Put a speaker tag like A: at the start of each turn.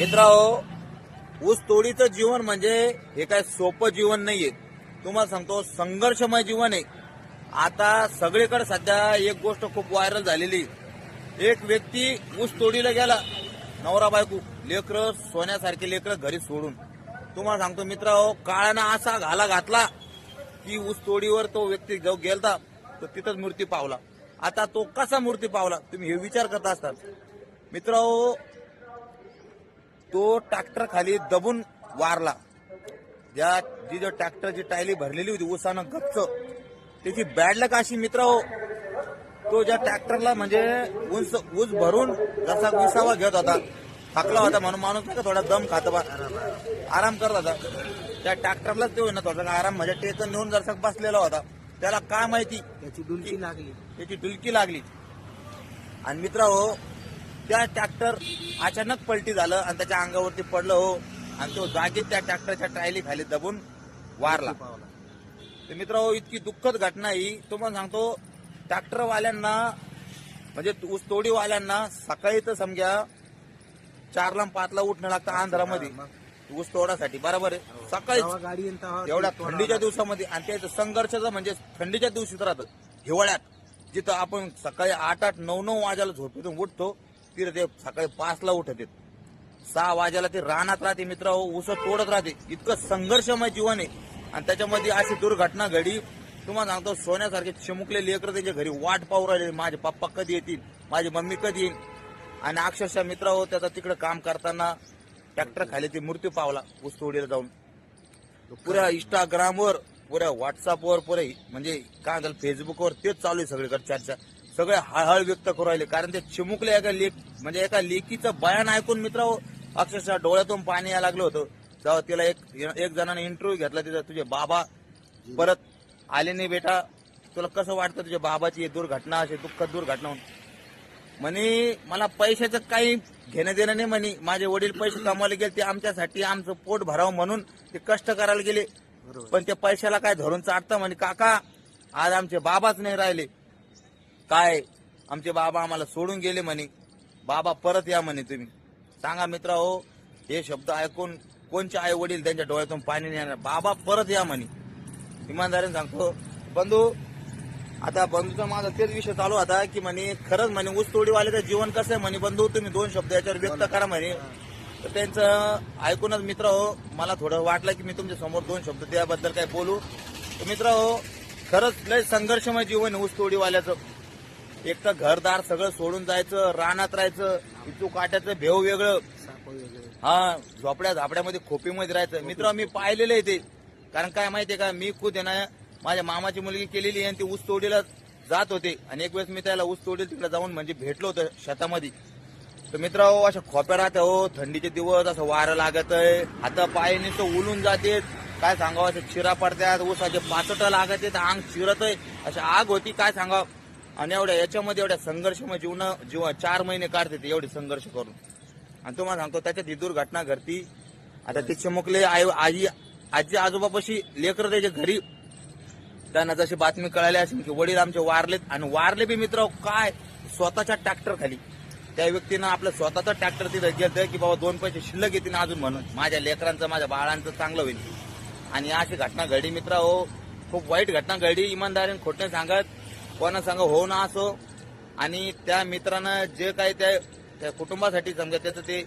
A: मित्रांनो ऊस तोडीचं जीवन म्हणजे हे काय सोपं जीवन नाहीये. तुम्हाला सांगतो संघर्षमय जीवन आहे. आता सगळीकडे सध्या एक गोष्ट खूप व्हायरल झालेली एक व्यक्ती ऊस तोडीला गेला नवरा बायको लेकरं सोन्यासारखे लेकरं घरी सोडून. तुम्हाला सांगतो मित्रांनो काळानं असा घाला घातला की ऊस तोडीवर तो व्यक्ती जो गेलता तर तिथंच मूर्ती पावला. आता तो कसा मूर्ती पावला तुम्ही हे विचार करत असतात. मित्रांनो तो ट्रॅक्टर खाली दबून वारला. ज्या जी जो ट्रॅक्टरची टायली भरलेली होती ऊसानं गच्च त्याची बॅड लक अशी मित्र हो. तो ज्या ट्रॅक्टरला म्हणजे ऊस ऊस भरून जसा विसावा घेत होता थकला होता म्हणून माणूस का थोडा दम खात बा आराम करत होता. त्या ट्रॅक्टरलाच तो ना थोडा आराम म्हणजे टेकन नेऊन जरसा बसलेला होता. त्याला काय माहिती?
B: त्याची डुलकी लागली.
A: त्याची डुलकी लागली. आणि मित्र हो त्या ट्रॅक्टर अचानक पलटी झालं आणि त्याच्या अंगावरती पडलं हो. आणि तो जागीच त्या ट्रॅक्टरच्या टायली खाली दबून वारला. तर मित्र हो इतकी दुःखद घटना ही. तुम्हाला सांगतो ट्रॅक्टरवाल्यांना म्हणजे ऊस तोडीवाल्यांना सकाळी तर समजा चारला पाचला उठणं लागतं आंध्रामध्ये ऊस तोडासाठी बरोबर आहे. सकाळी
B: येईल तेव्हा
A: एवढ्या थंडीच्या. दिवसामध्ये आणि त्याचं संघर्षाचं म्हणजे थंडीच्या दिवशीच राहतं. हिवाळ्यात जिथं आपण सकाळी आठ आठ नऊ नऊ वाजायला झोपेतून उठतो तिथे ते सकाळी पाचला उठते. सहा वाजायला ते रानात राहते मित्र ऊस तोडत राहते. इतकं संघर्षमय जीवन आहे. आणि त्याच्यामध्ये अशी दुर्घटना घडी तुम्हाला सांगतो सोन्यासारखे चिमुकले लेकर त्यांच्या घरी वाट पाहू राहिले. माझे पप्पा कधी येतील? माझी मम्मी कधी येईल? आणि अक्षरशः मित्र हो त्याचा तिकडे काम करताना ट्रॅक्टर खाली ते मृत्यू पावला ऊस तोडीला जाऊन. पुऱ्या इंस्टाग्रामवर पुऱ्या व्हॉट्सअपवर पुरे म्हणजे काय झालं फेसबुकवर तेच चालू आहे सगळीकडे चर्चा. सगळे हळहळ व्यक्त करू राहिले. कारण ते चिमुकले एका लेख म्हणजे एका लेकीचं बयान ऐकून मित्र अक्षरशः डोळ्यातून पाणी यायला लागलं होतं. तेव्हा तिला एक एक जणाने इंटरव्ह्यू घेतला तिचा तुझे बाबा परत आले नाही बेटा. तुला कसं वाटतं तुझ्या बाबाची दुर्घटना अशी दुःखद दुर्घटना म्हणे मला पैशाचं काही घेणं देणं नाही म्हणे. माझे वडील पैसे कमवायला गेले ते आमच्यासाठी आमचं पोट भरावं म्हणून ते कष्ट करायला गेले. पण त्या पैशाला काय धरून चाटतं? म्हणे काका आज आमचे बाबाच नाही राहिले. काय? आमचे बाबा आम्हाला सोडून गेले म्हणे. बाबा परत या म्हणे तुम्ही. सांगा मित्र हो हे शब्द ऐकून कोणचे आई वडील त्यांच्या डोळ्यातून पाणी नाही येणार? बाबा परत या म्हणे. इमानदारीने सांगतो. बंधू आता बंधूचा माझा तेच विषय चालू होता की म्हणे खरंच म्हणे ऊसतोडीवाल्याचं जीवन कसं आहे म्हणे बंधू? तुम्ही दोन शब्द याच्यावर व्यक्त करा म्हणे. तर त्यांचं ऐकूनच मित्र हो मला थोडं वाटलं की मी तुमच्यासमोर दोन शब्द त्याबद्दल काय बोलू. तर मित्र हो खरंच लय संघर्षमय जीवन ऊसतोडीवाल्याचं ऊस तोडीवाल्याचं. एक तर घरदार सगळं सोडून जायचं रानात राहायचं इचू काट्याचं भेव वेगळं. हा झोपड्या झापड्यामध्ये खोपीमध्ये राहायचं. मित्र मी पाहिलेलं आहे ते. कारण काय माहितीये का मी खुद आहे ना माझ्या मामाची मुलगी केलेली आहे आणि ती ऊस तोडीला जात होते. आणि एक वेळेस मी त्याला ऊस तोडीला तिकडे जाऊन म्हणजे भेटलो होतं शेतामध्ये. तर मित्र हो अशा खोप्या राहत्या हो थंडीचे दिवस असं वारं लागत आहे. हात पाय नुसतं उलून जाते काय सांगावं असं चिरा पडत्यात ऊसाचे पाचट लागत आहेत अंग चिरत आहे. अशी आग होती काय सांगावं? आणि एवढ्या याच्यामध्ये एवढ्या संघर्षमय जीवन जीव चार महिने काढते ते एवढे संघर्ष करून. आणि तुम्हाला सांगतो त्याच्यात ही दुर्घटना घडती. आता ते चमकले आई आजी आजी आजोबापाशी लेकर त्याच्या घरी. त्यांना जशी बातमी कळाली असेल की वडील आमचे वारलेत आणि वारले बी मित्र काय? स्वतःच्या ट्रॅक्टर खाली. त्या व्यक्तीनं आपलं स्वतःचा ट्रॅक्टर तिथं गेलं की बाबा दोन पैसे शिल्लक येतील अजून म्हणून. माझ्या लेकरांचं माझ्या बाळांचं चांगलं होईल. आणि अशी घटना घडली मित्र हो. खूप वाईट घटना घडली. इमानदारीने खोटणे सांगत कोणा सांग हो ना असो. आणि त्या मित्रानं जे काही त्या त्या कुटुंबासाठी समजा त्याचं ते